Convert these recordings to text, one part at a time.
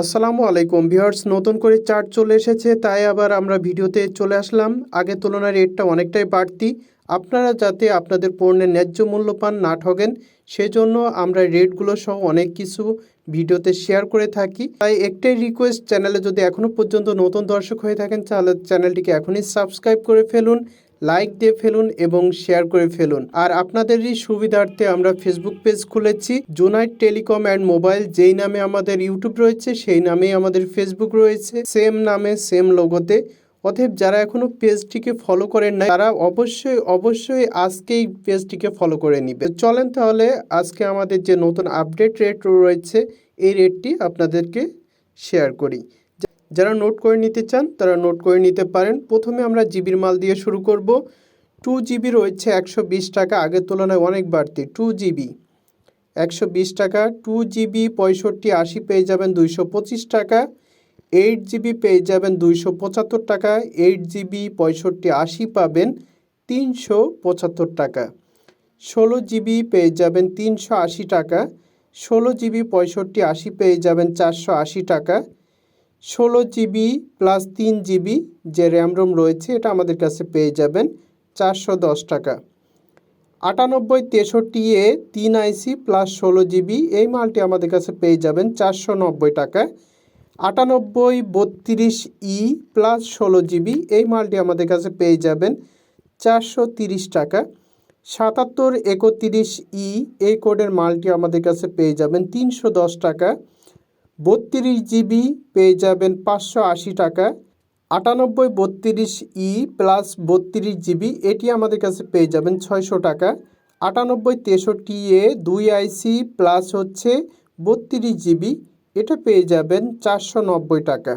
আসসালামু আলাইকুম ভিউয়ার্স, নতুন করে চার্ট চলে এসেছে, তাই আবার আমরা ভিডিওতে চলে আসলাম। আগের তুলনায় রেটটা অনেকটাই বাড়তি। আপনারা যাতে আপনাদের পণ্যের ন্যায্য মূল্য পান, না ঠগেন, সেজন্য আমরা রেটগুলো সহ অনেক কিছু ভিডিওতে শেয়ার করে থাকি। তাই একটাই রিকোয়েস্ট চ্যানেলে যদি এখনও পর্যন্ত নতুন দর্শক হয়ে থাকেন, তাহলে চ্যানেলটিকে এখনই সাবস্ক্রাইব করে ফেলুন। লাইক দিয়ে ফেলুন এবং শেয়ার করে ফেলুন। আর আপনাদেরই সুবিধার্থে আমরা ফেসবুক পেজ খুলেছি জোনাইট টেলিকম অ্যান্ড মোবাইল যেই নামে আমাদের ইউটিউব রয়েছে, সেই নামেই আমাদের ফেসবুক রয়েছে। সেম নামে সেম লোগোতে অতএব যারা এখনও পেজটিকে ফলো করেন না তারা অবশ্যই অবশ্যই আজকেই পেজটিকে ফলো করে নিবে। চলেন তাহলে আজকে আমাদের যে নতুন আপডেট রেট রয়েছে, এই রেটটি আপনাদেরকে শেয়ার করি। যারা নোট করে নিতে চান, তারা নোট করে নিতে পারেন। প্রথমে আমরা জিবির মাল দিয়ে শুরু করব। টু জিবি রয়েছে একশো বিশ টাকা, আগের তুলনায় অনেক বাড়তি। টু জিবি একশো বিশ টাকা, টু জিবি পঁয়ষট্টি আশি পেয়ে যাবেন দুইশো পঁচিশ টাকা, এইট জিবি পেয়ে যাবেন দুইশো পঁচাত্তর টাকা, এইট জিবি পঁয়ষট্টি আশি পাবেন তিনশো পঁচাত্তর টাকা। ষোলো জিবি পেয়ে যাবেন তিনশো আশি টাকা, ষোলো জিবি পঁয়ষট্টি আশি পেয়ে যাবেন চারশো আশি টাকা ষোলো জিবি প্লাস তিন জিবি যে র্যাম রোম রয়েছে, এটা আমাদের কাছে পেয়ে যাবেন চারশো দশ টাকা। আটানব্বই তেষট্টি এ তিন আইসি প্লাস ষোলো জিবি, এই মালটি আমাদের কাছে পেয়ে যাবেন চারশো নব্বই টাকা আটানব্বই বত্রিশ ই প্লাস ষোলো জিবি, এই মালটি আমাদের কাছে পেয়ে যাবেন চারশো তিরিশ টাকা। সাতাত্তর একত্রিশ ই, এই কোডের মালটি আমাদের কাছে পেয়ে যাবেন তিনশো দশ টাকা। বত্রিশ জিবি পেয়ে যাবেন পাঁচশো আশি টাকা। আটানব্বই বত্রিশ ই প্লাস বত্রিশ জিবি, এটি আমাদের কাছে পেয়ে যাবেন ছয়শো টাকা। আটানব্বই তেষট্টি এ দুই আইসি প্লাস হচ্ছে বত্রিশ জিবি, এটা পেয়ে যাবেন চারশো নব্বই টাকা।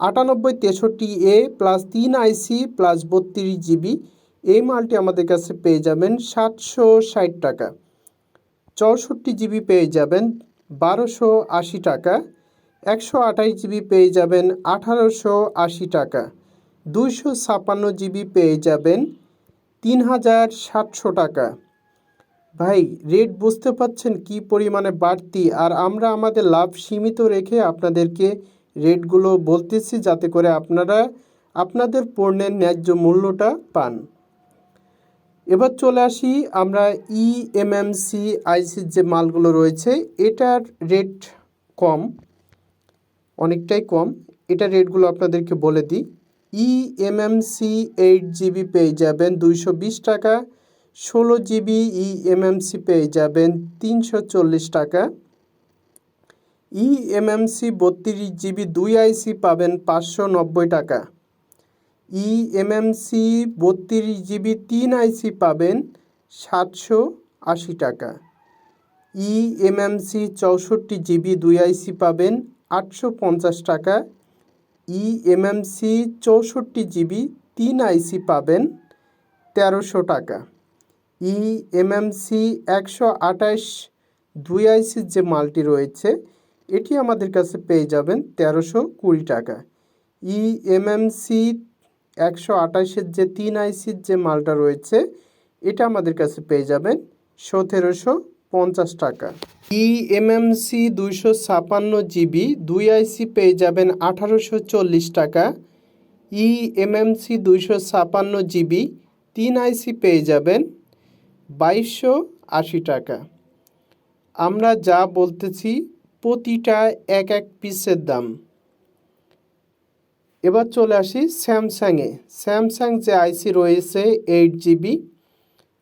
আটানব্বই তেষট্টি এ প্লাস তিন আইসি প্লাস বত্রিশ জিবি, এই মালটি আমাদের কাছে পেয়ে যাবেন সাতশো ষাট টাকা। চৌষট্টি জিবি পেয়ে যাবেন বারোশো আশি টাকা। একশো আঠাশ জিবি পেয়ে যাবেন আঠারোশো আশি টাকা। দুইশো ছাপান্ন জিবি পেয়ে যাবেন তিন হাজার সাতশো টাকা। ভাই রেট বুঝতে পাচ্ছেন কি পরিমাণে বাড়তি? আর আমরা আমাদের লাভ সীমিত রেখে আপনাদেরকে রেটগুলো বলতেছি যাতে করে আপনারা আপনাদের পণ্যের ন্যায্য মূল্যটা পান। এবার চলে আসি আমরা E ইএমএমসি আইসির যে মালগুলো রয়েছে, এটার রেট কম। অনেকটাই কম। এটা রেটগুলো আপনাদেরকে বলে দিই। E ইএমএমসি এইট জিবি পেয়ে যাবেন দুইশো বিশ টাকা, ষোলো জিবি ইএমএমসি পেয়ে যাবেন তিনশো চল্লিশ টাকা। E ইএমএমসি বত্রিশ জিবি দুই আইসি পাবেন পাঁচশো নব্বই টাকা। E ইএমএমসি বত্রিশ জিবি তিন আইসি পাবেন সাতশো আশি টাকা। E ইএমএমসি চৌষট্টি জিবি দুই আইসি পাবেন আটশো পঞ্চাশ টাকা। E ইএমএমসি চৌষট্টি জিবি তিন আইসি পাবেন তেরোশো টাকা। E ইএমএমসি একশো আঠাশ দুই আইসির যে মালটি রয়েছে, এটি আমাদের কাছে পেয়ে যাবেন তেরোশো কুড়ি টাকা। E ইএমএমসি একশো আঠাশের যে তিন আইসির যে মালটা রয়েছে, এটা আমাদের কাছে পেয়ে যাবেন সতেরোশো পঞ্চাশ টাকা। ই এমএমসি দুইশো ছাপান্ন জিবি, দুই আইসি পেয়ে যাবেন আঠারোশো চল্লিশ টাকা। ই এমএমসি দুইশো ছাপান্ন জিবি, তিন আইসি পেয়ে যাবেন বাইশশো আশি টাকা। আমরা যা বলতেছি, প্রতিটা এক এক পিসের দাম। এবার চলে আসি স্যামসাংয়ে স্যামসাং যে আইসি রয়েছে eight GB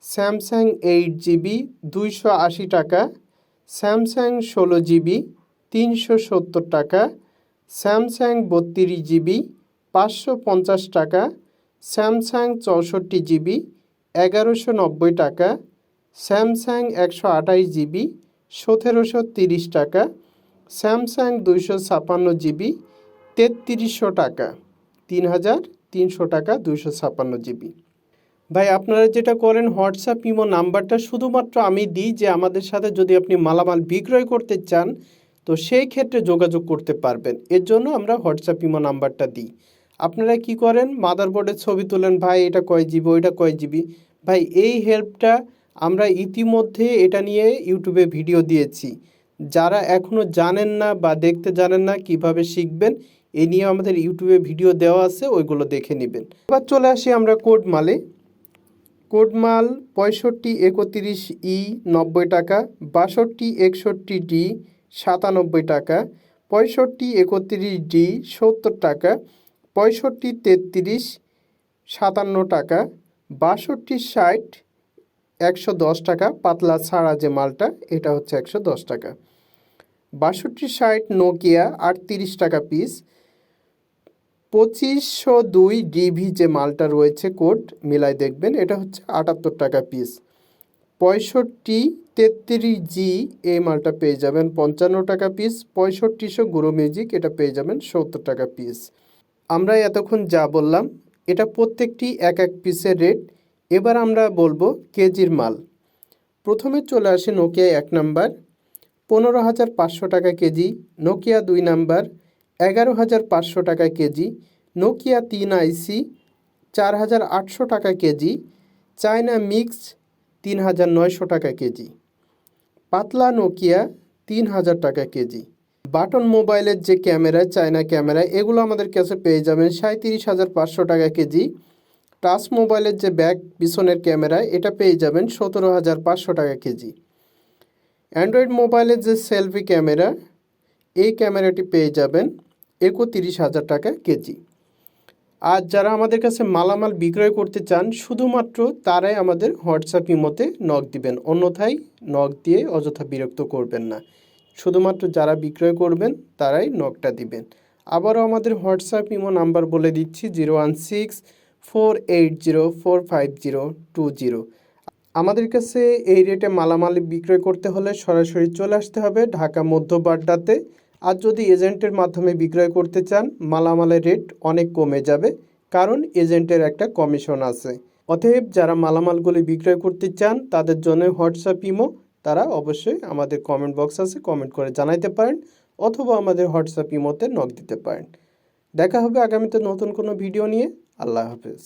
Samsung eight GB দুইশো আশি টাকা, স্যামসাং ষোলো জিবি তিনশো সত্তর টাকা, স্যামসাং বত্রিশ জিবি পাঁচশো পঞ্চাশ টাকা, স্যামসাং চৌষট্টি জিবি এগারোশো নব্বই টাকা, স্যামসাং একশো আঠাশ জিবি সতেরোশো তিরিশ টাকা, স্যামসাং দুইশো ছাপান্ন জিবি তেত্রিশশো টাকা, তিন হাজার তিনশো টাকা দুইশো ছাপান্ন জিবি। ভাই, আপনারা যেটা করেন হোয়াটসঅ্যাপ ইমো নাম্বারটা শুধুমাত্র আমি দিই যে আমাদের সাথে যদি আপনি মালামাল বিক্রয় করতে চান, তো সেই ক্ষেত্রে যোগাযোগ করতে পারবেন। এর জন্য আমরা হোয়াটসঅ্যাপ ইমো নাম্বারটা দিই। আপনারা কি করেন? মাদারবোর্ডের ছবি তোলেন, ভাই, এটা কয় জিবি, ওইটা কয় জিবি? ভাই, এই হেল্পটা আমরা ইতিমধ্যে এটা নিয়ে ইউটিউবে ভিডিও দিয়েছি। যারা এখনও জানেন না বা দেখতে জানেন না কীভাবে শিখবেন, এ নিয়ে আমাদের ইউটিউবে ভিডিও দেওয়া আছে, ওইগুলো দেখে নেবেন। এবার চলে আসি আমরা কোড মালে। কোড মাল পঁয়ষট্টি একত্রিশ ই নব্বই টাকা, বাষট্টি একষট্টি ডি সাতানব্বই টাকা, পঁয়ষট্টি একত্রিশ ডি সত্তর টাকা, পঁয়ষট্টি তেত্রিশ সাতান্ন টাকা, বাষট্টি ষাট একশো দশ টাকা, পাতলা ছাড়া যে মালটা, এটা হচ্ছে একশো দশ টাকা। বাষট্টি ষাট নোকিয়া আটত্রিশ টাকা পিস পঁচিশশো দুই ডিভি যে মালটা রয়েছে কোড, মিলাই দেখবেন, এটা হচ্ছে আটাত্তর টাকা পিস পঁয়ষট্টি তেত্রিশ জি এই মালটা পেয়ে যাবেন পঞ্চান্ন টাকা পিস পঁয়ষট্টিশো গুঁড়ো মিউজিক, এটা পেয়ে যাবেন সত্তর টাকা পিস আমরা এতক্ষণ যা বললাম, এটা প্রত্যেকটি এক এক পিসের রেট এবার আমরা বলব কেজির মাল। প্রথমে চলে আসে নোকিয়া এক নাম্বার, পনেরো হাজার পাঁচশো টাকা কেজি, নোকিয়া দুই নাম্বার এগারো হাজার পাঁচশো টাকা কেজি, নোকিয়া তিন আইসি চার হাজার আটশো টাকা কেজি, চায়না মিক্স তিন হাজার নয়শো টাকা কেজি, পাতলা নোকিয়া তিন হাজার টাকা কেজি। বাটন মোবাইলের যে ক্যামেরা, চায়না ক্যামেরা, এগুলো আমাদের কাছে পেয়ে যাবেন সাঁত্রিশ হাজার পাঁচশো টাকা কেজি। টাচ মোবাইলের যে ব্যাক পিছনের ক্যামেরা, এটা পেয়ে যাবেন সতেরো হাজার পাঁচশো টাকা কেজি। অ্যান্ড্রয়েড মোবাইলের যে সেলফি ক্যামেরা, এই ক্যামেরাটি পেয়ে যাবেন একত্রিশ হাজার টাকা কেজি। আর যারা আমাদের কাছে মালামাল বিক্রয় করতে চান, শুধুমাত্র তারাই আমাদের হোয়াটসঅ্যাপ ইমোতে নখ দিবেন। অন্যথায় নখ দিয়ে অযথা বিরক্ত করবেন না। শুধুমাত্র যারা বিক্রয় করবেন, তারাই নখটা দিবেন। আবারও আমাদের হোয়াটসঅ্যাপ ইমো নাম্বার বলে দিচ্ছি, zero one six four eight zero four five zero two zero. আমাদের কাছে এই রেটে মালামাল বিক্রয় করতে হলে সরাসরি চলে আসতে হবে ঢাকা মধ্য বাড্ডাতে। আর যদি এজেন্টের মাধ্যমে বিক্রয় করতে চান, মালামালের রেট অনেক কমে যাবে, কারণ এজেন্টের একটা কমিশন আছে। অতএব যারা মালামালগুলি বিক্রয় করতে চান, তাদের জন্য হোয়াটসঅ্যাপ, ইমো, তারা অবশ্যই আমাদের কমেন্ট বক্স আছে, কমেন্ট করে জানাইতে পারেন, অথবা আমাদের হোয়াটসঅ্যাপ, ইমোতে নক দিতে পারেন। দেখা হবে আগামীতে নতুন কোনো ভিডিও নিয়ে। আল্লাহ হাফেজ।